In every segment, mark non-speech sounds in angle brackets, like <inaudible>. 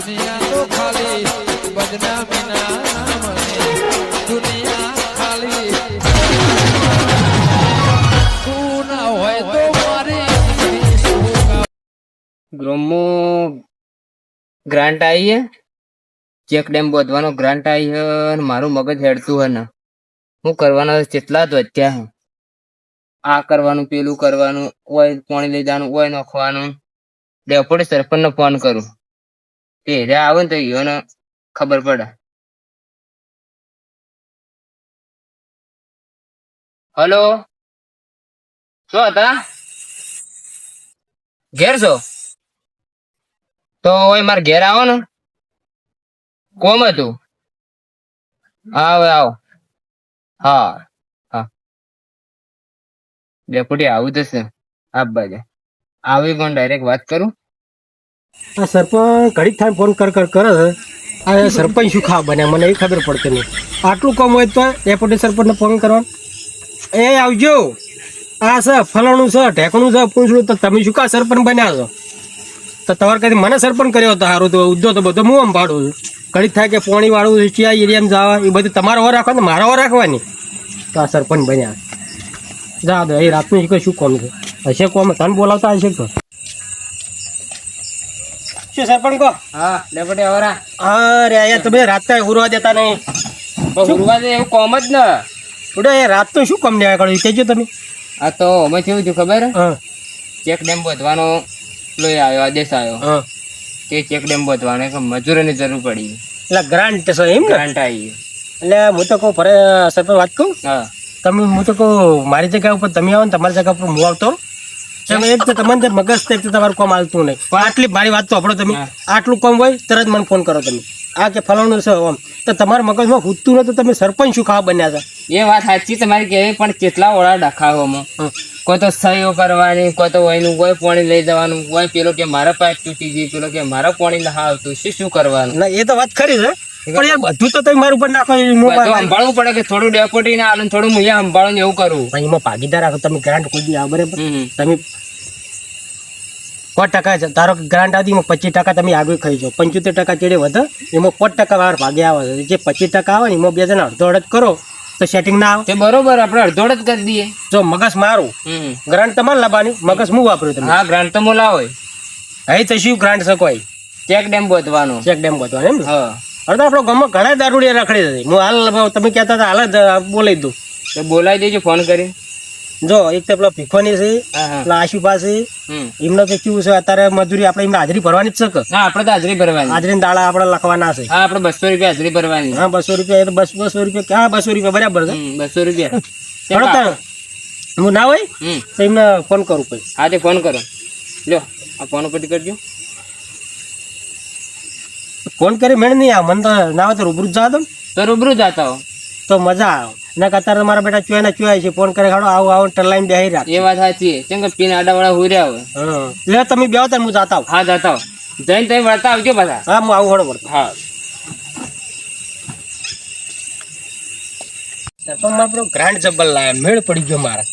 દુનિયા તો ખાલી બદનામીના નામની દુનિયા ખાલી. હોય તો મારી ગ્રોમો ગ્રાન્ટ આવી હે? ચેક ડેમ બોધવાનો ગ્રાન્ટ આવી હે અને મારું મગજ હેડતું હે ને. હું કરવાના જ વધ્યા હે. આ કરવાનું, પેલું કરવાનું ઓય પાણી લઈ જવાનું ઓય નાખવાનું. ડેપોટી સરપંચ ને ફોન કરું. તે આવે ને તો એને ખબર પડે. હલો? શું હતા? ઘેર છો? તો ઓય મારે ઘેર આવો ને. કોમ હતું? આવો આવો. હા હા. ડેપુટી આવું થશે આપ બાજુ. આવી પણ ડાયરેક્ટ વાત કરું? આ સરપંચ ઘડીક થાય ફોન કર કર કરે આ સરપંચ શું ખા બને મને એ ખબર પડતી નહીં. આટલું કામ હોય તો ડેપ્યુટી સરપંચને ફોન કરવાનો એ આવજો. આ છે ફલાણું છે, ઢેકણું છે, પૂછડું. તો તમે શું કા સરપંચ બન્યા છો? તો તમારે કદી મને સરપંચ કર્યો હતો સારું. તો ઉદ્યો તો બધો હું આમ પાડું છું. ઘડીક થાય કે પોણી વાળું ચિયા એરિયામાં જવા. એ બધું તમારો ઓર રાખવા ને, મારા ઓર રાખવાની. તો આ સરપંચ બન્યા. જા દો, એ રાતનું શું કોમ છે? હશે કોમ? તને બોલાવતા હશે તો શું સરપંચ કહો હા ડેપુટી આવરા અરે અહીંયા તમે રાતે ઉરવા દેતા નહીં. ઉરવા દે એવું કોમ જ ને. ઉડે એ તો શું કામ લેવા કાઢ્યું? કહેજો તમે. આ તો અમે થયું થયું ખબર? હા. ચેક ડેમ બધવાનો લોહી આવ્યો આદેશ આવ્યો. હા. તે ચેક ડેમ બધવાનો એક મજૂરોની જરૂર પડી. એટલે ગ્રાન્ટ છે એમ ગ્રાન્ટ આવી એટલે હું તો કહું ફરે સરપંચ વાત કહું હા. તમે હું તો કહું મારી જગ્યા ઉપર તમે આવો ને તમારી જગ્યા ઉપર હું આવતો તમે એક તો તમને મગજ તે તમારું કામ આવતું નહીં. પણ આટલી મારી વાત તો આપણો તમે. આટલું કામ હોય તરત મને ફોન કરો તમે. આ કે ફલાણું છે આમ. તો તમારા મગજમાં ખૂટતું નતું તમે સરપંચ શું ખાવા બન્યા હતા એ વાત સાચી તમારી કહેવી પણ કેટલા ઓળા ડખાવોમાં કોઈ તો સહીઓ કરવાની કોઈ તો વહીનું કોઈ પાણી લઈ જવાનું કોઈ પેલો કે મારા પાઇપ તૂટી ગઈ પેલો કે મારા પાણી ના આવતું શું શું કરવાનું? ના એ તો વાત ખરી છે. પણ યાર બધું તો તમે મારું ઉપર નાખો સંભાળવું પડે કે થોડું ડેપોટી ના આલું થોડું હું સંભાળો ને એવું કરું. એમાં ભાગીદાર રાખો તમે ગ્રાન્ટ કોઈ દી આવો બરાબર? તમે સો ટકા છે ધારો કે ગ્રાન્ટ આદી એમાં પચીસ ટકા તમે આગળ ખાઈ જાઓ. પંચોતેર ટકા ચેડે વધે એમાં પાંચ ટકા વાર ભાગે આવે. છે જે પચીસ ટકા આવે ને એમાં બે જણા અડધો અડધ કરો તો સેટિંગ ના આવે. બરોબર આપણે અડધોડ જ કરી દઈએ. જો મગજ મારું. ગ્રાન્ટ તમારે લાવવાની મગજ હું વાપર્યું તમે હા ગ્રાન્ટ તો લાવો. હે તો શું ગ્રાન્ટ શકો ચેક ડેમ બોધવાનો ચેક ડેમ બધો એમ હા. અડધો આપણો ગામમાં ઘણા દારૂડિયા રખડી છે. હું હાલ તમે કહેતા હતા હાલ બોલાવી દઉં. તો બોલાવી દેજો ફોન કરી જો એક તો પેલો ભીખવાની છે પેલા આશુભા છે. એમને તો કેવું છે અત્યારે મજૂરી આપણે એમને હાજરી ભરવાની જ છે હા આપણે તો હાજરી ભરવાની. હાજરી દાડા આપણે લખવાના છે. હા આપણે બસો રૂપિયા હાજરી ભરવાની. હા બસો રૂપિયા બસ બસો રૂપિયા ક્યાં બસો રૂપિયા બરાબર છે. બસો રૂપિયા. હું ના હોય તો એમને ફોન કરું પછી. હા તે ફોન કરો. લ્યો આ ફોન ઉપરથી કરજો. ફોન કરી મેળ નહીં આ મને તો ના હોય તો રૂબરૂ જ જવા દો તો રૂબરૂ જાતા હો. તો મજા આવે. ના અત્યારે મારા બેટા ચોય ને ચોય છે. ફોન કરે ખાડો આવો આવું ટલાઈને બેહી રાખ એ વાત સાચી. છે કેમ કે પીન આડા વાળા હોય. હા. લે તમે બે તાર હું જાતા હા જાતા જઈને તમે વળતા આવજો બધા હા હું આવું હળો પડતો હા. ગ્રાન્ડ જબ્બલ લાયા. મેળ પડી ગયો મારા.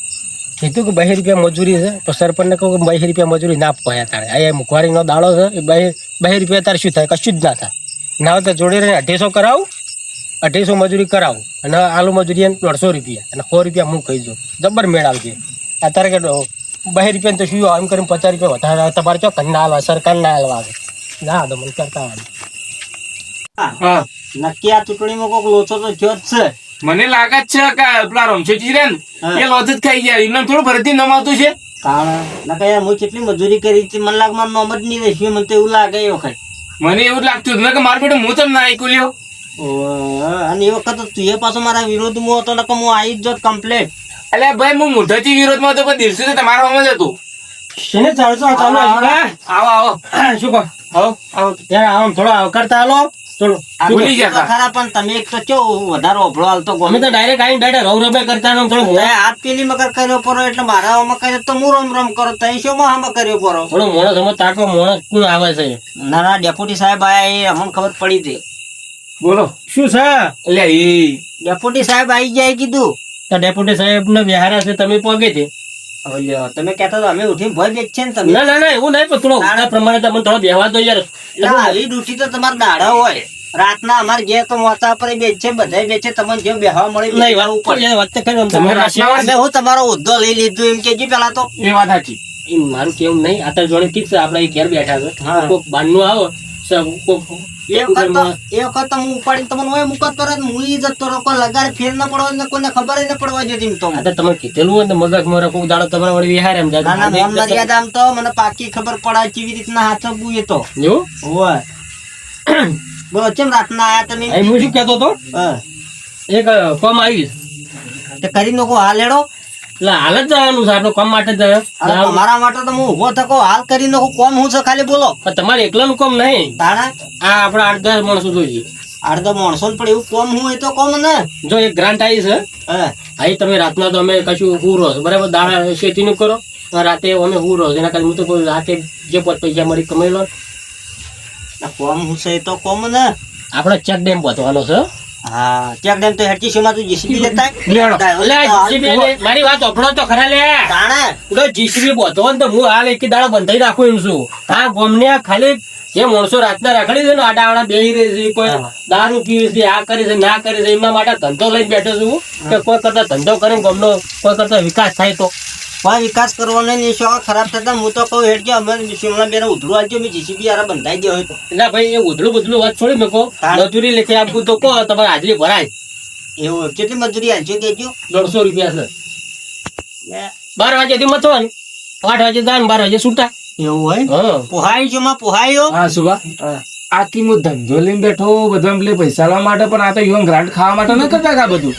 કીધું કે બહી રૂપિયા મજૂરી છે. તો સરપંચને કહું કે બહી રૂપિયા મજૂરી ના પોયા તારે. આ મુખવારીનો દાડો છે. એ બહી બહી રૂપિયા તારે શું થાય? કશું જ ના થાય. ના હોય તો જોડે રહીને અઢીસો કરાવું. અઢીસો મજૂરી કરાવું અને આલુ મજૂરી દોઢસો રૂપિયા અને સો રૂપિયા હું કહી દઉં જબ્બર મેળ આવજે અત્યારે કે બે રૂપિયા તો શું એમ કરીને પચાસ રૂપિયા વધારે આવે. તમારે ચો ના હાલવા સરકાર ના હાલવા આવે. ના તો મને કરતા આવે નક્કી આ ચૂંટણીમાં કોઈક લોચો તો થયો જ છે. મને લાગે જ છે કે પેલા રમશેજી રે ને એ લોચ જ ખાઈ ગયા. એમને થોડું ભરતી નમ છે. કારણ યાર હું કેટલી મજૂરી કરી હતી મને લાગે મારું નોમ જ નહીં રહેશે મને તો એવું લાગે એ વખત. મને એવું લાગતું મેં કે મારું બેટું હું તમને ના આઈકું લ્યો? અને એ વખત તું એ પાછો મારા વિરોધમાં હતો નકર હું આવી જ જોત કમ્પ્લેટ એટલે ભાઈ હું મોઢાથી વિરોધમાં હતો પણ દિવસે તમારા હોમ જ હતું. શેને ચાલશો ચાલો આવો આવો <coughs> શું કહો? આવો. આવો. ત્યારે આવો થોડો આવકારતા હાલો. થોડો ભૂલી ગયા ખરા પણ તમે એક તો કેવો વધારે ઓભળો હાલતો ગમે તો ડાયરેક્ટ આવીને ડાયરેક્ટ રવ રબે કરતા ને થોડો હાથ પેલી કર્યો પરો એટલે મારા આમાં કર્યો તો હું રમ રમ કરો તઈ શું માં આમાં કર્યો પરો થોડો મોણસ અમે તાકો મોણસ કોણ આવે છે? ના ડેપુટી ડેપ્યુટી સાહેબ આયા એ અમને ખબર પડી હતી. બોલો. શું છે એટલે એ ડેપુટી સાહેબ આવી જાય કીધું. તો ડેપુટી સાહેબ ને વિહારા છે તમે પોગે છે. તમે કહેતા તો અમે ઉઠીને ભય બેચ છે ને તમે. ના ના ના એવું નહીં પણ થોડો ઉડા પ્રમાણે તમે થોડો બેહવા દો યાર. આવી ડ્યુટી તો તમારા દાડા હોય. રાતના અમારે ઘેર તો મોતા પર બેચે છે બધા બેચે તમને જેમ બેહવા મળે નહીં વાર ઉપર. વાત તો કરી તમે તમારે હું તમારો ઉદ્ધો લઈ લીધું એમ કેજો પેલા તો. એ વાત સાચી. એ મારું કેવું નહીં આ તો જોડે ઠીક છે આપણે ઘેર બેઠા છે. હા. કોક બારનું આવો. એ વખત તો એ વખત તો હું ઉપાડીને તમને હોય મુકત પર હું જતો રહો લગાડ ફેર ન પડવા ને કોઈને ખબર ન પડવા દેતી તો આ તમે કીધેલું હોય ને મગજ દાડો તમારા વળી વિહાર એમ જાય મર્યાદા આમ તો મને પાકી ખબર પડે કેવી રીતના હાથ બુએ તો. એવું? હોય. <clears throat> બોલો કેમ રાતના આયા તમે? હું શું કહેતો હતો? હા. એક કોમ આવી તે કરી નાખો હાલ એટલે હાલ જ જવાનું છે આપણે કોમ માટે જ. અરે માટે તો હું ઊભો થકો હાલ કરી નાખો કોમ હું છે ખાલી બોલો. તમારે એકલાનું કોમ નહીં. તાણા? આ આપણા આઠ દસ માણસો જોઈએ અડધો માણસો ને એવું કોમ હું એ તો કોમ ને. જો એક ગ્રાન્ટ આવી છે. હા. તમે રાતના તો અમે કશું હુરો રહો બરાબર દાણા શેતીનું કરો રાતે અમે હુરો છો એના કારણે હું તો રાતે જે પોત પૈસા મળી કમાઈ લો. આ કોમ હું છે એ તો કોમ ને. આપણે ચેક ડેમ પહોંચવાનો છે. હા ડેમ તો હેડકી શોમાં તું જીસીબી લેતા. એટલે GCB મારી વાત ઓફળો તો ખરા લે. તાણે. તો જીસીબી બોધો ને તો હું હાલ એક દાડો બંધાઈ રાખું એમ છું. હા ગોમને ખાલી જે માણસો રાતના રાખડી છે ને આડાવાળા બેહી રહી છે કોઈ દારૂ પીવે છે આ કરે છે ના કરે છે એમના માટે ધંધો લઈને બેઠો છું કે કોઈ કરતા ધંધો કરીને ગમનો કોઈ કરતા વિકાસ થાય તો. કોઈ વિકાસ કરવાનો નહીં શોખ ખરાબ થતા? હું તો કહું હેડ કે અમે શિમલા બેને ઉધડું આલજો મેં જીસીબી યાર બંધાઈ ગયો હોય તો. એટલે ભાઈ એ ઉધડું બુધડું વાત છોડી મેં કહો મજૂરી લેખે આપું તો કહો તમારે હાજરી ભરાય. એવું કેટલી મજૂરી આલજો કેજો દોઢસો રૂપિયા છે. બાર વાગ્યાથી મથવાનું આઠ વાગે દાન બાર વાગે છૂટા એવું હોય? હા. પોહાય છો માં પોહાયો? હા સુભા. આથી હું ધંધો લઈને બેઠો બધા પૈસા લાવવા માટે પણ આ તો યુવાન ગ્રાન્ટ ખાવા માટે ન કરતા આ બધું.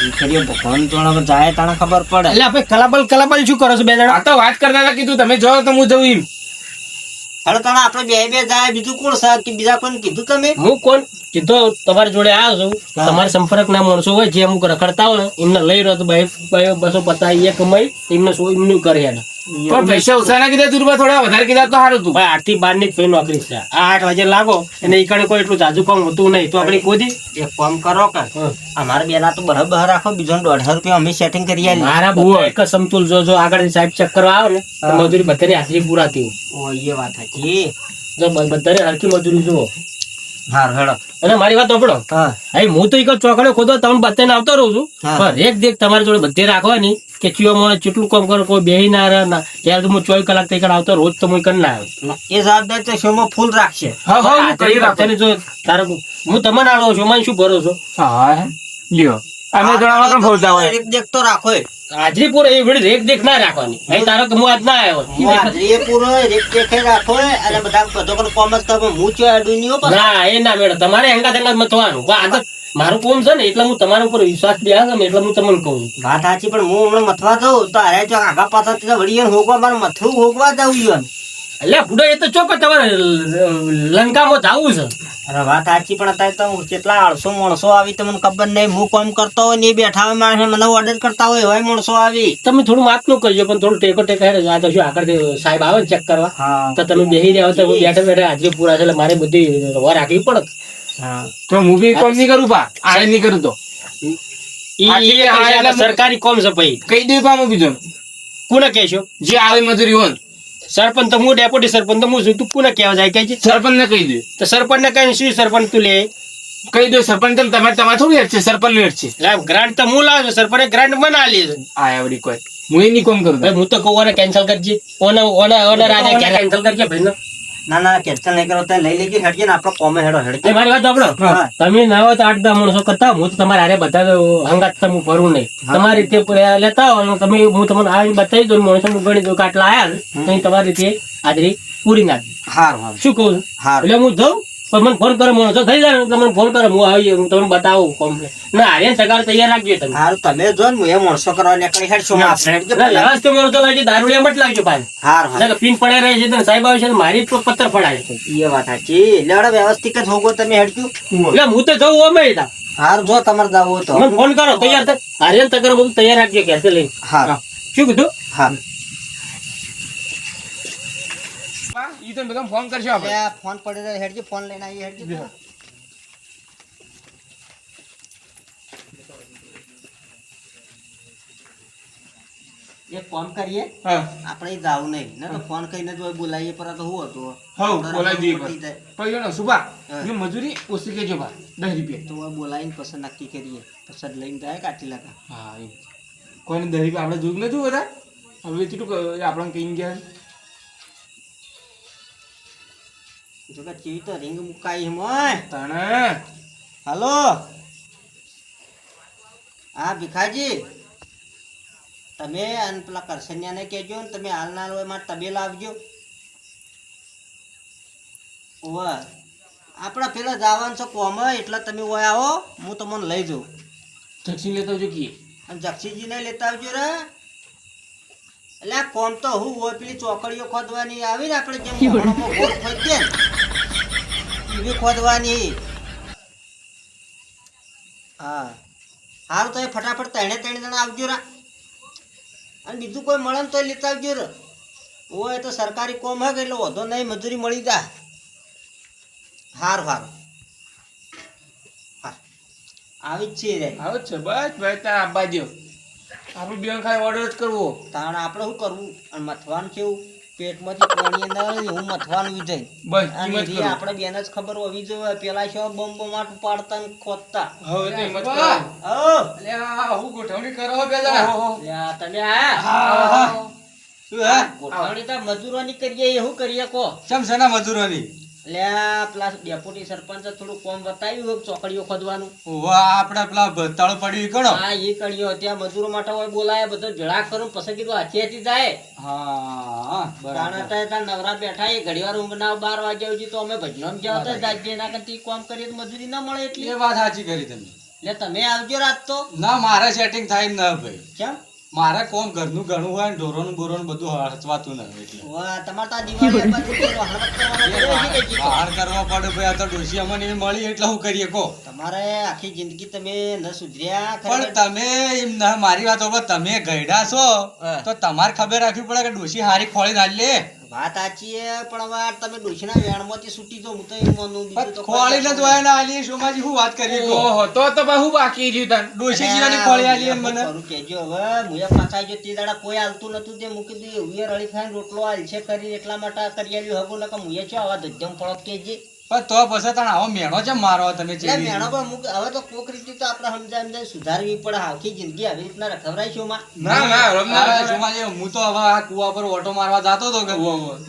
દીકરીઓ ભગવાન જોડે જાય તાણે ખબર પડે. એટલે આપણે કલાબલ કલાબલ શું કરો છો? બે જણા? તો વાત કરતા હતા કીધું તમે જાઓ તો હું જઉં એમ. હવે તાણે આપણે બે બે જાય બીજું કોણ સાહેબ કે બીજા કોઈને કીધું તમે? હું કોણ? કીધો તમારી જોડે આવ્યો છું. તમારા સંપર્ક ના માણસો હોય જે અમુક રખડતા હોય એમને લઈ રહ્યો તો ભાઈ ભાઈ બસો પચાસ એક કમાઈ એમને શું એમનું કરે એને પણ પૈસા ઓછા ના કીધા તું થોડા વધારે કીધા તો સારું તું. આઠથી બારની જ નોકરી છે. આ આઠ વાગે લાગો અને એ કણે કોઈ એટલું જાજુ કામ હોતું નહીં. તો આપણે કોઈ એક કામ કરો કે અમારે બેના તો બરાબર રાખો બીજો દોઢસો રૂપિયા અમે સેટિંગ કરી આલી મારા બહુ એક સમતુલ જો જો આગળ સાહેબ ચેક કરવા આવે ને મજૂરી બધાની હાજરી પૂરાતી હોય ઓ એ વાત સાચી. જો બધાને હરખી મજૂરી જુઓ. હાર હેડો. અને મારી વાત સાંભળો. હા. હું તો એક ચોકડે ખોદો તમને બધાને આવતો રહું છું. પણ એક દેખ તમારી જોડે બધે રાખવાની કે ચિયો મને કેટલું કામ કરો કોઈ બેહી ના રહે ના. ત્યારે તો હું ચોવીસ કલાક તઈ કણ આવતો રોજ તો હું કરી ના આવ્યો. એ જવાબદારી તો શોમાં ફૂલ રાખશે. હા હા જો તારે તમને આવો છું મને શું ભરોસો? હા લ્યો. અમે હોય. એક દેખ તો રાખો. હાજરી પૂરે એ ઘડી રેક દેખ ના રાખવાની. અહીં તારો કે હું આજ ના આવ્યો. હાજરી પૂરો દેખે રાખો અને બધા બધો પણ કોમ જ કરો. હું ચો આડું નહીં. ના એ ના મેળો તમારે હંગા મતવાનું પણ આદત મારું કોમ છે ને એટલે હું તમારા ઉપર વિશ્વાસ બેસે ને એટલે હું તમને કહું. છું વાત સાચી પણ હું હમણાં મથવા દઉં તો અરે જો આગા પાછા વળી હોગવા મારે મથવું હોગવા દઉં. એટલે બુડો એ તો ચોક્કસ તમારે લંકામાં જવું છે. અરે વાત સાચી પણ અત્યારે તો કેટલા આળસો માણસો આવી તમને ખબર નહીં. હું કામ કરતો હોય ને એ બેઠા હોય માણસ મને ઓર્ડર કરતા હોય એવાય માણસો આવી. તમે થોડું વાતનું કરજો પણ થોડું ટેકો ટેકો હેરે. આ તો શું આગળ સાહેબ આવે ને ચેક કરવા? તો તમે બેસી રહ્યા હો તો હું બેઠા બેઠા હાજરી પૂરા છે એટલે મારે બધી રવા રાખવી પડે. તો હું બી કોમ નહીં કરું પા આડે નહીં કરું તો. સરકારી કોમ છે ભાઈ. કઈ દઉં પામો બીજો? કોને કહેશો? જે આવે મજૂરી હોય. સરપંચ તો હું ડેપ્યુટી સરપંચ તો હું છું. તું કોને કહેવા જાય? કે સરપંચ ને કહી દે. તો સરપંચ ને કઈ શું સરપંચ તું લે? કહી દો સરપંચ તો તમારે થોડું હેઠ છે? સરપંચ હેઠ છે. ગ્રાન્ટ તો હું લાવ્યો સરપંચ ગ્રાન્ટ બના લે આ આવડી કોઈ. હું એની કોમ કરું. હું તો કહું કેન્સલ કરજે. ઓના ઓના ઓના રાજા કેન્સલ કરજે ભાઈ ને ના ના કેન્સલ નહીં કરો લઈ લેજો હેડજે ને આપણો કોમે હેડો હેડજે. મારી વાત સાંભળો. તમે ના હોય તો આઠ દસ માણસો કરતા હું તો તમારે આરે બધા હંગાત તો હું ફરું નહીં. તમારી રીતે લેતા હોય તમે હું તમને આવીને બતાવી દઉં માણસો હું ગણી દઉં કે આટલા આયા ને તો તમારી રીતે હાજરી પૂરી નાખી. હારું હારું. શું કહું? એટલે હું જાઉં પણ મને ફોન કરો માણસો થઈ જાય તો મને ફોન કરો હું આવી હું તમને બતાવું કોમ્પ્લેટ ના હારે સગાર તૈયાર રાખજો તમે. હાલ તમે જો ને હું એ માણસો કરવા નીકળી હેડશો ના, વ્યવસ્થિત માણસો લાગી દારૂડિયા મત લાગજો પાછું. હાર હાર. પિન પડે રહે છે તો સાહેબ આવે છે ને મારી તો પથ્થર પડાય છે. એ વાત સાચી. લેવડો વ્યવસ્થિત જ હોગો તમે હેડજો. એટલે હું તો જઉં અમે તા. હાર જો તમારે જવું હોય તો. મને ફોન કરો તૈયાર થાય હારે તકર બધું તૈયાર રાખજો ઘેરથી લઈ હા. શું કીધું? હારું. ઈ તો બધા ફોન કરશો આપણે. ફોન પડી તો હેડજી ફોન લઈને આવી હેડજી. એક કામ કરીએ. આપણે જાવું નહીં. ને તો ફોન કરીને જ બોલાવીએ પર તો હું હતું. હવ બોલાવી દઈએ પણ એનો સુભા હા. મજૂરી ઓછી કેજો બા દસ રૂપિયા. તો બોલાવીને પછી નક્કી કરીએ. પછી લઈને જાય કાઢી લાગા હા કોઈને દસ રૂપિયા આપણે જોગ નથી બધા? હવે કેટલું આપણે કહીને કઈ ગયા જો કે ચીવી તો રિંગ મુકાઈ મોય તણે. હલો. હા ભીખાજી. તમે અને પેલા કરસન્યાને કહેજો ને તમે હાલના હોય મારે તબેલ આવજો. ઓવે. આપણા પેલા જવાનું છે કોમ એટલે તમે ઓય આવો હું તમને લઈ જાઉં. જક્ષી લેતા આવજો કી? અને જક્ષીજીને લેતા આવજો રે. એટલે કોમ તો હું હોય પેલી ચોકડીઓ ખોદવાની આવી ને આપણે જેમ ગોળ ખોદીએ ને. એવી ખોદવાની. હા. સારું તો એ ફટાફટ ત્રણે ત્રણ જણા આવજો રા. અને બીજું કોઈ મળે ને તો લેતા આવજો રે. ઓય તો સરકારી કોમ હે એટલે વધો નહીં મજૂરી મળી જા હાર હાર. આવી જ છે રે. આવું જ છે બસ ભાઈ ત્યાં આપવા દો આપણે બેન ખાલી ઓર્ડર જ કરવો. તાણ આપણે શું કરવું? અને મથવાનું કેવું? પેટમાંથી પાણી અંદર હું મથવાનું વિધય બસ અને કિંમત કરો. આપણે બેન જ ખબર હોવી જોઈએ પેલા છો બમ બમાટ પાડતા ને ખોદતા. હવે તો હિંમત કરો. ઓ હું ગોઠવણી કરો પેલા. લે તમે હે ગોઠવણી તો મજૂરોની કરીએ એવું કરીએ કો. સમસના સેના મજૂરોની? લ્યા પેલા ડેપ્યુટી સરપંચ થોડું કોમ બતાવ્યું હોય ચોકડીઓ ખોદવાનું? ઓવા આપણે પેલા ભતાળ પડ્યું કણો. હા એ કરીઓ ત્યાં મજૂરો માટે હોય બોલાય બધો જળા કરું પછી કીધું હાથી હાથી જાય. હા બરાબર. ત્યાં નવરા બેઠા એ ઘડીવાર બાર વાગ્યા સુધી તો અમે ભજનમ ગયા હતા જાજે એના કરતી કોમ કરીએ મજૂરી ના મળે એટલી. વાત સાચી કરી તમે. એટલે તમે આવજો રાત તો. ના મારે સેટિંગ થાય ના ભાઈ. કેમ? મારે કોમ ઘરનું ઘણું હોય ને ઢોરોનું બોરોનું બધું હચવાતું નથી એટલે. વાહ, તમારે તો આ દિવાળી બાજુ પેલો હળવદ કરવાનો છે બહાર કરવા પડે ભાઈ આ તો ડોશી અમને મળી એટલે હું કરીએ કો તમારે આખી જિંદગી તમે ન સુધર્યા પણ તમે એમ ના મારી વાત હોભળો, તમે ગયડા છો તો તમારે ખબર રાખવી પડે કે ડોશી હારી ખોળી ના લે. વાત સાચી છે પણ હવે તમે ડોશીના વેણમાંથી છૂટી જાઓ, હું તો એમ માનું, બીજું તો ખોળી ન જોયા ના આલી શોમાજી હું વાત કરીએ કો ઓહો તો તો બહુ બાકી રહ્યું તન. ડોશી જીવાની ખોળી આલી એમ મને. ખરું કહેજો હવે મુએ પાછા જો તે દાડા કોઈ આલતું નતું તે મૂકી દીધું એ રળી ખાઈને રોટલો હાલશે કરી એટલા માટે કરી આલ્યું હગું નકર મુએ છો આવા ધજ્જમ પડક કે પણ તો પછી તને આવો મેણો છે મારો તમે છે મેણો પણ મૂક હવે તો કોક રીતે તો આપણે સમજાય સમજાય સુધારવી પડે આખી જિંદગી આવી રીતના રખવરાઈશું માં? ના ના રમના અરે શોમાજી, હું તો હવે આ કુવા પર ઓટો મારવા જાતો તો કે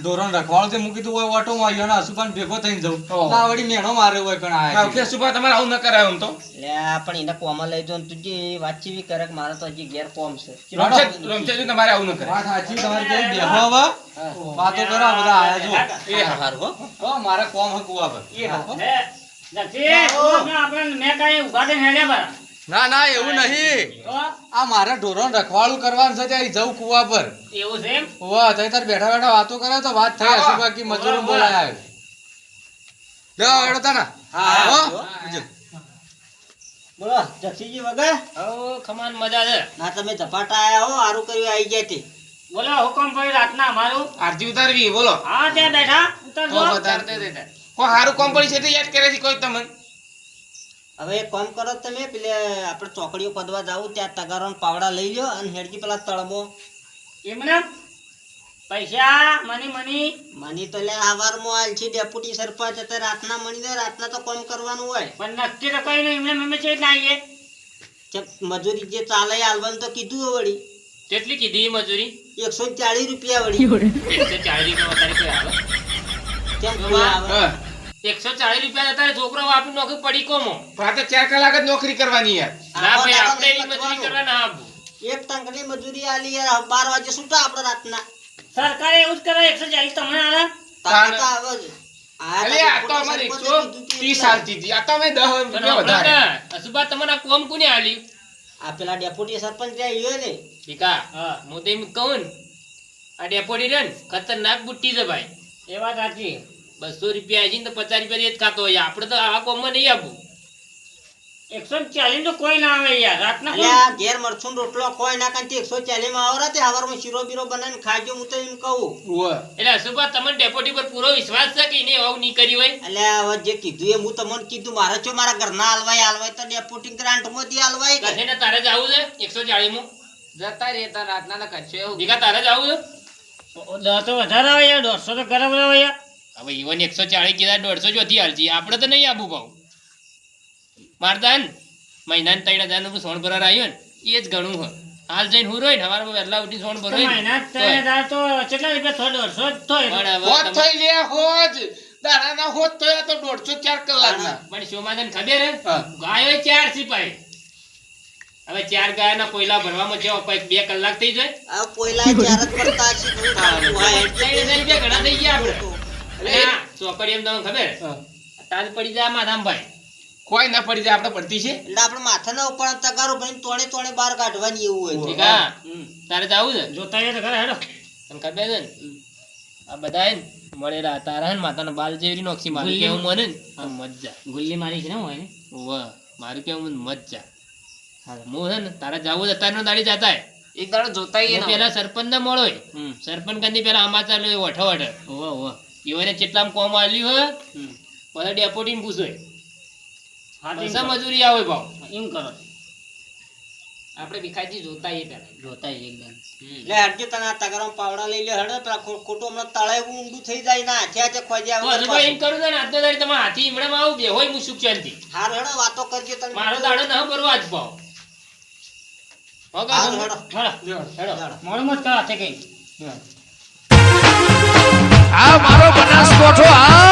ધોરણ રખવાળો તે મૂકી તું હોય ઓટો માર્યો ને હસુપાન ભેગો થઈને જઉં. ઓહો. ના વળી મેણો માર્યો હોય પણ આ ઓકે કે સુભા તમારે આવું ન કરાય એમ તો. પણ એને કોમાં લઈ જો તું જે વાતચીત કરે કે મારે તો હજી ઘેર કોમ છે. રમશે રમશે તમારે આવું ન કરાય. વાત સાચી તમારે કેવી બેહો હવે. વાતો કરો બધા આયા જો એ હાર હો. તો મારે કોમ હકુ કુવા એ હો. ના ના એવું નહીં. આ મારે ઢોરણ રખવાડું કરવાનું છે ત્યાં જવું કુવા પર. વાહ તઈ તાર બેઠા બેઠા વાતો કરે તો વાત થઈ હશે બાકી મજૂરો બોલાયા લે એડો તાના હા, હો? બોલો જક્ષીજી વગર? ખમાન મજા છે. ના તમે ઝપાટા આયા હો સારું કર્યું આવી ગયા તે. બોલો હુકમ ભાઈ રાતના મારું આરતી ઉતારવી બોલો. હા ત્યાં બેઠા. ઉતારજો. તો બતાડતે દેતા કોઈ હારું કોમ પડી છે તો યાદ કરે છે કોઈ તમને? હવે એક કામ કરો તમે પેલે આપણે ચોકડીઓ પદવા જાવું ત્યાં તગારો પાવડા લઈ લો અને હેડકી પેલા તળમો એમને? પૈસા મની મની? મની તો લે હવારમાં આલ છે ડેપ્યુટી સરપંચ અત્યારે રાતના મની દે રાતના તો કામ કરવાનું હોય. પણ નક્કી તો કઈ નહીં એમને અમે છે આવીએ ચપ મજૂરી જે ચાલે આલવાનું તો કીધું વળી. કેટલી કીધી મજૂરી? એકસો ચાલીસ રૂપિયા વળી. એકસો ચાલીસ રૂપિયા વધારે કોઈ આવે? કેમ કોઈ આવે? હા. એકસો ચાલીસ રૂપિયા અત્યારે છોકરો આપી નોકરી પડી કોમો. પણ આ તો ચાર કલાક જ નોકરી કરવાની યાર. ના ભાઈ આપણે એની મજૂરી. કરવા ના આપવું એક ટંકની મજૂરી આલી યાર બાર વાગે છૂટા આપણે રાતના? સરકારે એવું જ કરે એકસો ચાલીસ તમને આલે? તારે તો આવે જ. આ અલે આ તો અમારે એકસો ત્રીસ હતી. આ તો અમે દસ રૂપિયા વધારે. અસુબા તમને આ કોમ કોને આલી આ પેલા ડેપોટી સરપંચ રહ્યા યો ને. ઠીકા હું. તો એમ કહું આ ડેપોટી રે ને ખતરનાક બુટ્ટી છે ભાઈ. એ વાત સાચી. બસો રૂપિયા આજી ને તો પચાસ રૂપિયા જ ખાતો હોય. આપણે તો આવા કોમમાં નહીં આપવું એકસો ચાલીસ તો કોઈ ના આવે યાર રાતના અલે ઘેર મરચું રોટલો કોઈ ના એકસો ચાલીસમાં આવરા તે હવારમાં શીરો બીરો બનાવીને ખાજો હું તો એમ કહું. એટલે અસુબા તમને ડેપોટી પર પૂરો વિશ્વાસ છે કે એને આવું નહીં કરી હોય? એટલે હવે જે કીધું એ હું તમને કીધું મારે છો મારા ઘરના હાલવાય હાલવાય તો ડેપ્યુટી ગ્રાન્ટમાંથી હાલવાય કશે ને તારે જ આવું છે એકસો ચાલીસમાં? જતા રહેતા રાતના ના કચ્છો એવું. ભીખા તારે જ આવું છે? દસ તો વધારે આવે યાર દોઢસો તો ગરમ આવે યાર. હવે ઈવન એકસો ચાળીસ કીધા દોઢસો જોથી હાલજી આપણે તો નહીં આપવું ભાવ. મારતા ને મહિનાને ત્રણ હજારનું સોણ ભરાર આવ્યું ને. એ જ ઘણું હોય. હાલ જઈને હું રોય ને હવારમાં વહેલા ઉઠી સોણ ભરો મહિના ત્રણ હજાર તો કેટલા રૂપિયા થોડા જ થાય. થઈ લે હોજ દાડાના હોજ થયા તો દોઢસો ચાર કલાકના. પણ શોમાદન ખબર હે? ગાયો ચાર સિપાઈ. હવે ચાર ગાયના કોયલા ભરવામાં જેવો કંઈક બે કલાક થઈ જાય. આ ચાર જ પડતા છે ઘણા થઈ ગયા આપણે. ચોકડી એમ તમને ખબર? તાજ પડી જાય માધામભાઈ. કોઈ ના પડી જાય આપણે પડતી છે? એટલે આપણે માથાના ઉપર તગારો ભરીને તોણે તોણે બહાર કાઢવાની એવું હોય. ઠીક હા. તારે જાવું છે? જોતા યાર ઘરે હેડો. તને ખબર છે આ બધા હે મળેલા તારા હે ને માતાના બાલ જેવી નોક્ષી મારું. કેવું મને ને? મજા. ગુલ્લી મારી છે ને હોય ને વાહ મારું કેવું મને મજા. હું છે ને તારા જવું છે તારે દાડી જતા એક દાડો જોતા પેલા સરપંચ ને મળો સરપંચ કંદી પેલા સમાચાર લો વઠો વઠ. ઓહો ઓહો ઈવને કેટલામ કોમ આલ્યું હોય પછી ડેપોટી ને પૂછો પૈસા મજૂરી આવે ભાવ. એમ કરો. આપણે ભીખાજી જોતા એ પેલા જોતા એકદમ. એટલે હટજો તને આ તગરમ પાવડા લઈ લે હડે પેલા ખોટું હમણાં તળાય ઊંડું થઈ જાય. ના હાથે હાથે ખોજે આવે હજુ ભાઈ એમ કરું ને આજનો દાડી તમે હાથી ઈમડામાં આવું બે હોય હું સુખ શાંતિ હાર હેડો વાતો કરજે તમે મારો દાડો ના ભરવા જ ભાવ. હો હડો. હેડો. મત હાથે કઈ. આ મારો બનાસકોઠો આ